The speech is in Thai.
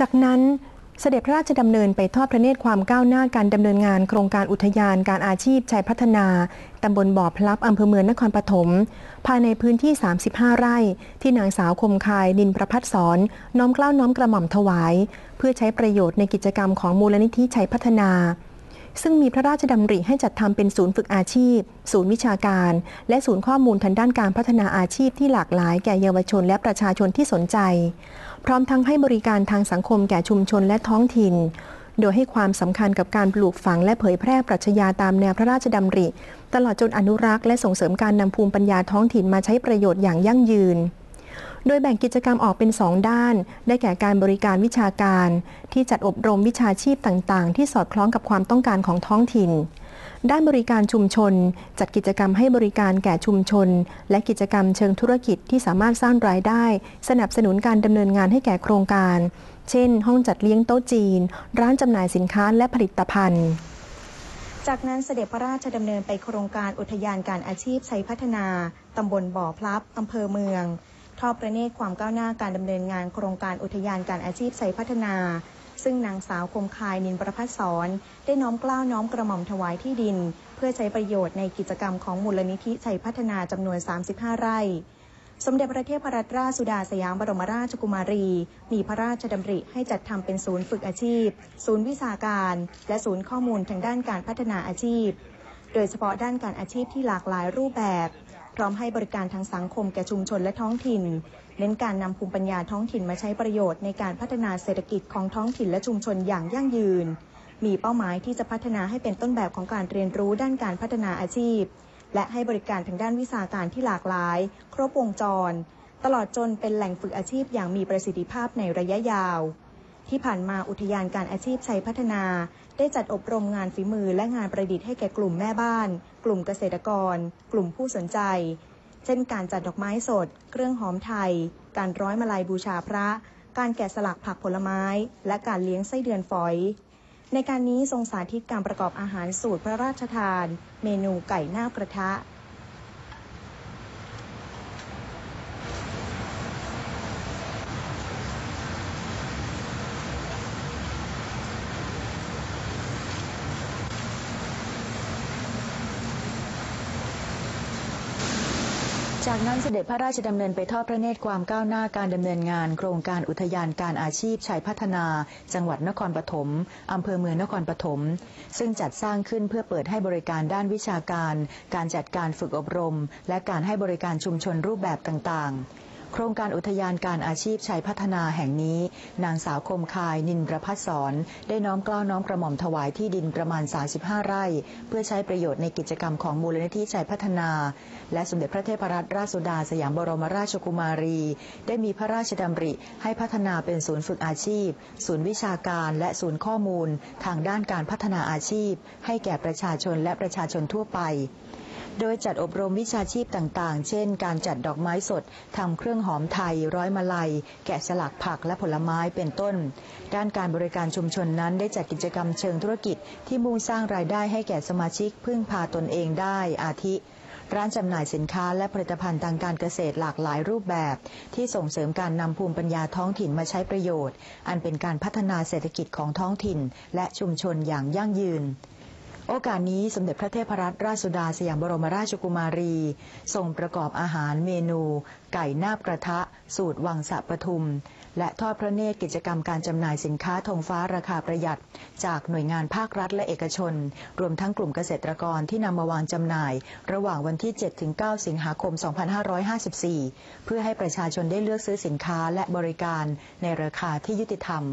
จากนั้นเสด็จพระราชดำเนินไปทอดพระเนตรความก้าวหน้าการดำเนินงานโครงการอุทยานการอาชีพชัยพัฒนา ตำบลบ่อพลับอำเภอเมืองนครปฐมภายในพื้นที่ 35 ไร่ ที่นางสาวคมคายนินประพัฒสอนน้อมเกล้าน้อมกระหม่อมถวาย เพื่อใช้ประโยชน์ในกิจกรรมของมูลนิธิชัยพัฒนา ซึ่งมีพระราชดำริให้จัดทำเป็นศูนย์ฝึกอาชีพ ศูนย์วิชาการ และศูนย์ข้อมูลทางด้านการพัฒนาอาชีพที่หลากหลายแก่เยาวชนและประชาชนที่สนใจ พร้อมทั้งให้บริการทางสังคมแก่ชุมชนและท้องถิ่น โดยให้ความสำคัญกับการปลูกฝังและเผยแพร่ปรัชญาตามแนวพระราชดำริ ตลอดจนอนุรักษ์และส่งเสริมการนำภูมิปัญญาท้องถิ่นมาใช้ประโยชน์อย่างยั่งยืน โดยแบ่งกิจกรรมออกเป็น 2 ด้าน ได้แก่การบริการวิชาการ ที่จัดอบรมวิชาชีพต่างๆ ที่สอดคล้องกับความต้องการของท้องถิ่น ด้านบริการชุมชน จัดกิจกรรมให้บริการแก่ชุมชน และกิจกรรมเชิงธุรกิจที่สามารถสร้างรายได้ สนับสนุนการดำเนินงานให้แก่โครงการ เช่น ห้องจัดเลี้ยงโต๊ะจีน ร้านจำหน่ายสินค้าและผลิตภัณฑ์จากนั้นเสด็จพระราชดำเนินไปโครงการอุทยานการอาชีพชัยพัฒนา ตำบลบ่อพลับ อำเภอเมือง ทอดประเนตรความก้าวหน้าการดำเนินงานโครงการอุทยานการอาชีพชัยพัฒนา ซึ่งนางสาวคมคายนินประพัฒสอนได้น้อมกล้าวน้อมกระหม่อมถวายที่ดิน เพื่อใช้ประโยชน์ในกิจกรรมของมูลนิธิชัยพัฒนาจำนวน 35 ไร่ สมเด็จพระเทพรัตนราชสุดาสยามบรมราชกุมารี มีพระราชดำริให้จัดทำเป็นศูนย์ฝึกอาชีพ ศูนย์วิชาการ และศูนย์ข้อมูลทางด้านการพัฒนาอาชีพ โดยเฉพาะด้านการอาชีพที่หลากหลายรูปแบบ พร้อมให้บริการทางสังคมแก่ชุมชนและท้องถิ่น เน้นการนำภูมิปัญญาท้องถิ่นมาใช้ประโยชน์ในการพัฒนาเศรษฐกิจของท้องถิ่นและชุมชนอย่างยั่งยืน มีเป้าหมายที่จะพัฒนาให้เป็นต้นแบบของการเรียนรู้ด้านการพัฒนาอาชีพ และให้บริการทางด้านวิชาการที่หลากหลาย ครบวงจร ตลอดจนเป็นแหล่งฝึกอาชีพอย่างมีประสิทธิภาพในระยะยาว ที่ผ่านมาอุทยานการอาชีพชัยพัฒนา ได้จัดอบรมงานฝีมือและงานประดิษฐ์ให้แก่กลุ่มแม่บ้าน กลุ่มเกษตรกร กลุ่มผู้สนใจ เช่นการจัดดอกไม้สด เครื่องหอมไทย การร้อยมาลัยบูชาพระ การแกะสลักผักผลไม้ และการเลี้ยงไส้เดือนฝอย ในการนี้ทรงสาธิตการประกอบอาหารสูตรพระราชทาน เมนูไก่หน้ากระทะ จากนั้นเสด็จพระราชดำเนินไปทอดพระเนตรความก้าวหน้าการดำเนินงาน โครงการอุทยานการอาชีพชัยพัฒนา จังหวัดนครปฐมอำเภอเมืองนครปฐมซึ่งจัดสร้างขึ้นเพื่อเปิดให้บริการด้านวิชาการ การจัดการฝึกอบรม และการให้บริการชุมชนรูปแบบต่างๆ โครงการอุทยานการอาชีพชัยพัฒนาแห่งนี้ นางสาวคมคายนินประพัฒสอนได้น้อมกล้าวน้อมกระหม่อมถวายที่ดินประมาณ 35 ไร่ เพื่อใช้ประโยชน์ในกิจกรรมของมูลนิธิชัยพัฒนา และสมเด็จพระเทพรัตนราชสุดาสยามบรมราชกุมารี ได้มีพระราชดำริให้พัฒนาเป็นศูนย์ฝึกอาชีพ ศูนย์วิชาการและศูนย์ข้อมูล ทางด้านการพัฒนาอาชีพ ให้แก่ประชาชนและประชาชนทั่วไป โดยจัดอบรมวิชาชีพต่างๆ เช่น การจัดดอกไม้สด ทำเครื่องหอมไทย ร้อยมาลัย แกะสลักผักและผลไม้เป็นต้น ด้านการบริการชุมชนนั้นได้จัดกิจกรรมเชิงธุรกิจ ที่มุ่งสร้างรายได้ให้แก่สมาชิกพึ่งพาตนเองได้ อาทิ ร้านจำหน่ายสินค้าและผลิตภัณฑ์ทางการเกษตรหลากหลายรูปแบบ ที่ส่งเสริมการนำภูมิปัญญาท้องถิ่นมาใช้ประโยชน์ อันเป็นการพัฒนาเศรษฐกิจของท้องถิ่น และชุมชนอย่างยั่งยืน โอกาสนี้สมเด็จพระเทพรัตนราชสุดาสยามบรมราชกุมารี ทรงประกอบอาหารเมนู ไก่นาบกระทะ สูตรวังสะปทุม และทอดพระเนตรกิจกรรมการจำหน่ายสินค้าธงฟ้าราคาประหยัด จากหน่วยงานภาครัฐและเอกชน รวมทั้งกลุ่มเกษตรกรที่นำมาวางจำหน่าย ระหว่างวันที่ 7-9 สิงหาคม 2554 เพื่อให้ประชาชนได้เลือกซื้อสินค้าและบริการในราคาที่ยุติธรรม